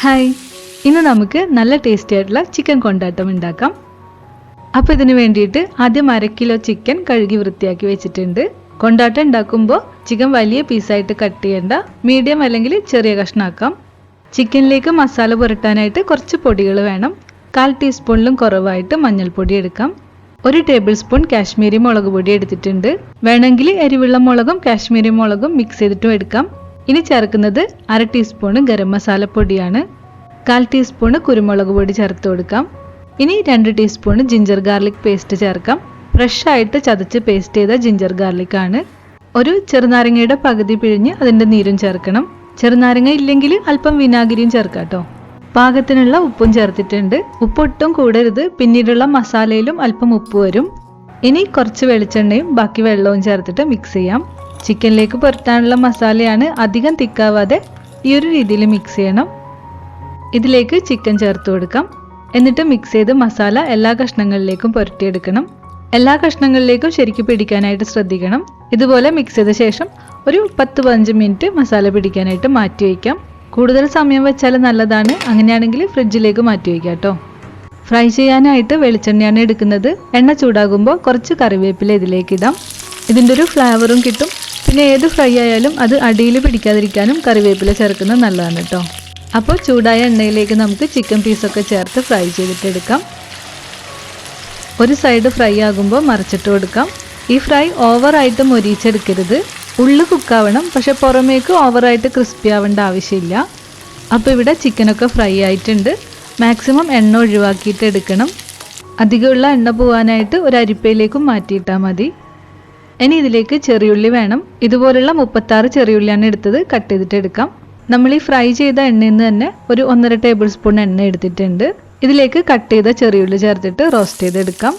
Hi. ഇന്ന് നമുക്ക് നല്ല ടേസ്റ്റി ആയിട്ടുള്ള ചിക്കൻ കൊണ്ടാട്ടം ഉണ്ടാക്കാം. അപ്പോൾ ഇതിന് വേണ്ടിയിട്ട് ആദ്യം അര കിലോ ചിക്കൻ കഴുകി വൃത്തിയാക്കി വെച്ചിട്ടുണ്ട്. കൊണ്ടാട്ടം ഉണ്ടാക്കുമ്പോൾ ചിക്കൻ വലിയ പീസായിട്ട് കട്ട് ചെയ്യേണ്ട മീഡിയം അല്ലെങ്കിൽ ചെറിയ കഷ്ണമാക്കാം ചിക്കനിലേക്ക് മസാല പുരട്ടാനായിട്ട് കുറച്ച് പൊടികൾ വേണം. കാൽ ടീസ്പൂണിലും കുറവായിട്ട് മഞ്ഞൾപ്പൊടി എടുക്കാം. ഒരു ടേബിൾ സ്പൂൺ കാശ്മീരി മുളക് പൊടി എടുത്തിട്ടുണ്ട്. വേണമെങ്കിൽ എരിവുള്ള മുളകും കാശ്മീരി മുളകും മിക്സ് ചെയ്തിട്ടും എടുക്കാം. ഇനി ചേർക്കുന്നത് അര ടീസ്പൂണ് ഗരം മസാലപ്പൊടിയാണ് കാൽ ടീസ്പൂണ് കുരുമുളക് പൊടി ചേർത്ത് കൊടുക്കാം. ഇനി രണ്ട് ടീസ്പൂണ് ജിഞ്ചർ ഗാർലിക് പേസ്റ്റ് ചേർക്കാം. ഫ്രഷ് ആയിട്ട് ചതച്ച് പേസ്റ്റ് ചെയ്ത ജിഞ്ചർ ഗാർലിക് ആണ്. ഒരു ചെറുനാരങ്ങയുടെ പകുതി പിഴിഞ്ഞ് അതിന്റെ നീരും ചേർക്കണം. ചെറുനാരങ്ങ ഇല്ലെങ്കിൽ അല്പം വിനാഗിരിയും ചേർക്കാം കേട്ടോ. പാകത്തിനുള്ള ഉപ്പും ചേർത്തിട്ടുണ്ട്. ഉപ്പ് ഒട്ടും കൂടരുത്. പിന്നീടുള്ള മസാലയിലും അല്പം ഉപ്പ് വരും. ഇനി കുറച്ച് വെളിച്ചെണ്ണയും ബാക്കി വെള്ളവും ചേർത്തിട്ട് മിക്സ് ചെയ്യാം. ചിക്കനിലേക്ക് പുരട്ടാനുള്ള മസാലയാണ് അധികം തിക്കാവാതെ ഈ ഒരു രീതിയിൽ മിക്സ് ചെയ്യണം. ഇതിലേക്ക് ചിക്കൻ ചേർത്ത് കൊടുക്കാം. എന്നിട്ട് മിക്സ് ചെയ്ത് മസാല എല്ലാ കഷ്ണങ്ങളിലേക്കും പുരട്ടിയെടുക്കണം. എല്ലാ കഷ്ണങ്ങളിലേക്കും ശരിക്കും പിടിക്കാനായിട്ട് ശ്രദ്ധിക്കണം. ഇതുപോലെ മിക്സ് ചെയ്ത ശേഷം ഒരു പത്ത് പതിനഞ്ച് മിനിറ്റ് മസാല പിടിക്കാനായിട്ട് മാറ്റി വയ്ക്കാം. കൂടുതൽ സമയം വെച്ചാൽ നല്ലതാണ്. അങ്ങനെയാണെങ്കിൽ ഫ്രിഡ്ജിലേക്ക് മാറ്റി വയ്ക്കാം കേട്ടോ. ഫ്രൈ ചെയ്യാനായിട്ട് വെളിച്ചെണ്ണയാണ് എടുക്കുന്നത്. എണ്ണ ചൂടാകുമ്പോൾ കുറച്ച് കറിവേപ്പില ഇതിലേക്ക് ഇടാം. ഇതിന്റെ ഒരു ഫ്ലേവറും കിട്ടും. പിന്നെ ഏത് ഫ്രൈ ആയാലും അത് അടിയിൽ പിടിക്കാതിരിക്കാനും കറിവേപ്പില ചേർക്കുന്നത് നല്ലതാണ് കേട്ടോ. അപ്പോൾ ചൂടായ എണ്ണയിലേക്ക് നമുക്ക് ചിക്കൻ പീസൊക്കെ ചേർത്ത് ഫ്രൈ ചെയ്തിട്ടെടുക്കാം. ഒരു സൈഡ് ഫ്രൈ ആകുമ്പോൾ മറിച്ചിട്ട് കൊടുക്കാം. ഈ ഫ്രൈ ഓവറായിട്ട് മൊരിച്ചെടുക്കരുത്. ഉള്ളു കുക്കാവണം പക്ഷെ പുറമേക്ക് ഓവറായിട്ട് ക്രിസ്പി ആവേണ്ട ആവശ്യമില്ല. അപ്പോൾ ഇവിടെ ചിക്കനൊക്കെ ഫ്രൈ ആയിട്ടുണ്ട്. മാക്സിമം എണ്ണ ഒഴിവാക്കിയിട്ട് എടുക്കണം. അധികമുള്ള എണ്ണ പോകാനായിട്ട് ഒരു അരിപ്പയിലേക്കും മാറ്റിയിട്ടാൽ മതി. ഇനി ഇതിലേക്ക് ചെറിയുള്ളി വേണം. ഇതുപോലുള്ള മുപ്പത്താറ് ചെറിയുള്ളിയാണ് എടുത്തത്. കട്ട് ചെയ്തിട്ട് എടുക്കാം. നമ്മൾ ഈ ഫ്രൈ ചെയ്ത എണ്ണയിൽ നിന്ന് തന്നെ ഒരു ഒന്നര ടേബിൾ സ്പൂൺ എണ്ണ എടുത്തിട്ടുണ്ട്. ഇതിലേക്ക് കട്ട് ചെയ്ത ചെറിയുള്ളി ചേർത്തിട്ട് റോസ്റ്റ് ചെയ്തെടുക്കാം.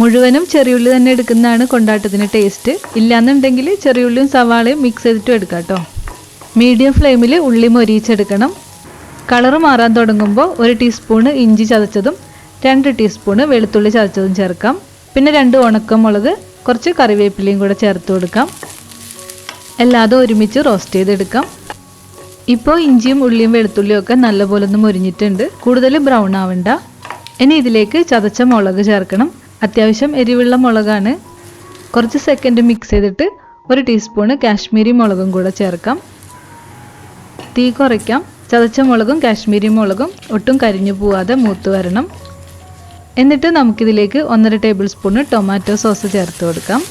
മുഴുവനും ചെറിയുള്ളി തന്നെ എടുക്കുന്നതാണ് കൊണ്ടാട്ടത്തിന് ടേസ്റ്റ് ഇല്ലാന്നുണ്ടെങ്കിൽ ചെറിയുള്ളിയും സവാളയും മിക്സ് ചെയ്തിട്ടും എടുക്കാം കേട്ടോ. മീഡിയം ഫ്ലെയിമിൽ ഉള്ളി മൊരിയിച്ചെടുക്കണം. കളർ മാറാൻ തുടങ്ങുമ്പോൾ ഒരു ടീസ്പൂണ് ഇഞ്ചി ചതച്ചതും രണ്ട് ടീസ്പൂണ് വെളുത്തുള്ളി ചതച്ചതും ചേർക്കാം. പിന്നെ രണ്ട് ഉണക്കമുളക് കുറച്ച് കറിവേപ്പിലയും കൂടെ ചേർത്ത് കൊടുക്കാം. എല്ലാതും ഒരുമിച്ച് റോസ്റ്റ് ചെയ്തെടുക്കാം. ഇപ്പോൾ ഇഞ്ചിയും ഉള്ളിയും വെളുത്തുള്ളിയും ഒക്കെ നല്ലപോലെ ഒന്ന് മുരിഞ്ഞിട്ടുണ്ട്. കൂടുതൽ ബ്രൗൺ ആവണ്ട. ഇനി ഇതിലേക്ക് ചതച്ച മുളക് ചേർക്കണം. അത്യാവശ്യം എരിവുള്ള മുളകാണ്. കുറച്ച് സെക്കൻഡ് മിക്സ് ചെയ്തിട്ട് ഒരു ടീസ്പൂണ് കാശ്മീരി മുളകും കൂടെ ചേർക്കാം. തീ കുറയ്ക്കാം. ചതച്ച മുളകും കാശ്മീരി മുളകും ഒട്ടും കരിഞ്ഞു പോവാതെ മൂത്ത് വരണം. എന്നിട്ട് നമുക്കിതിലേക്ക് ഒന്നര ടേബിൾ സ്പൂണ് ടൊമാറ്റോ സോസ് ചേർത്ത് കൊടുക്കാം.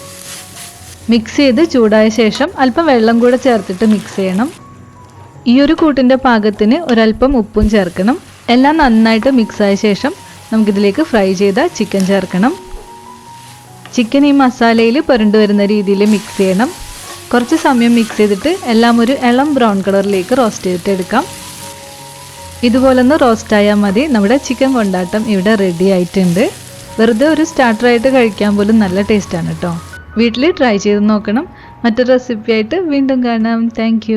മിക്സ് ചെയ്ത് ചൂടായ ശേഷം അല്പം വെള്ളം കൂടെ ചേർത്തിട്ട് മിക്സ് ചെയ്യണം. ഈ ഒരു കൂട്ടിന്റെ പാകത്തിന് ഒരല്പം ഉപ്പും ചേർക്കണം. എല്ലാം നന്നായിട്ട് മിക്സ് ആയ ശേഷം നമുക്കിതിലേക്ക് ഫ്രൈ ചെയ്ത ചിക്കൻ ചേർക്കണം. ചിക്കൻ ഈ മസാലയിൽ പുരണ്ടു വരുന്ന രീതിയിൽ മിക്സ് ചെയ്യണം. കുറച്ച് സമയം മിക്സ് ചെയ്തിട്ട് എല്ലാം ഒരു ഇളം ബ്രൗൺ കളറിലേക്ക് റോസ്റ്റ് ചെയ്തിട്ട് എടുക്കാം. ഇതുപോലൊന്ന് റോസ്റ്റ് ആയാൽ മതി. നമ്മുടെ ചിക്കൻ കൊണ്ടാട്ടം ഇവിടെ റെഡി ആയിട്ടുണ്ട്. വെറുതെ ഒരു സ്റ്റാർട്ടറായിട്ട് കഴിക്കാൻ പോലും നല്ല ടേസ്റ്റാണ് കേട്ടോ വീട്ടിൽ ട്രൈ ചെയ്ത് നോക്കണം. മറ്റൊരു റെസിപ്പി ആയിട്ട് വീണ്ടും കാണാം. താങ്ക്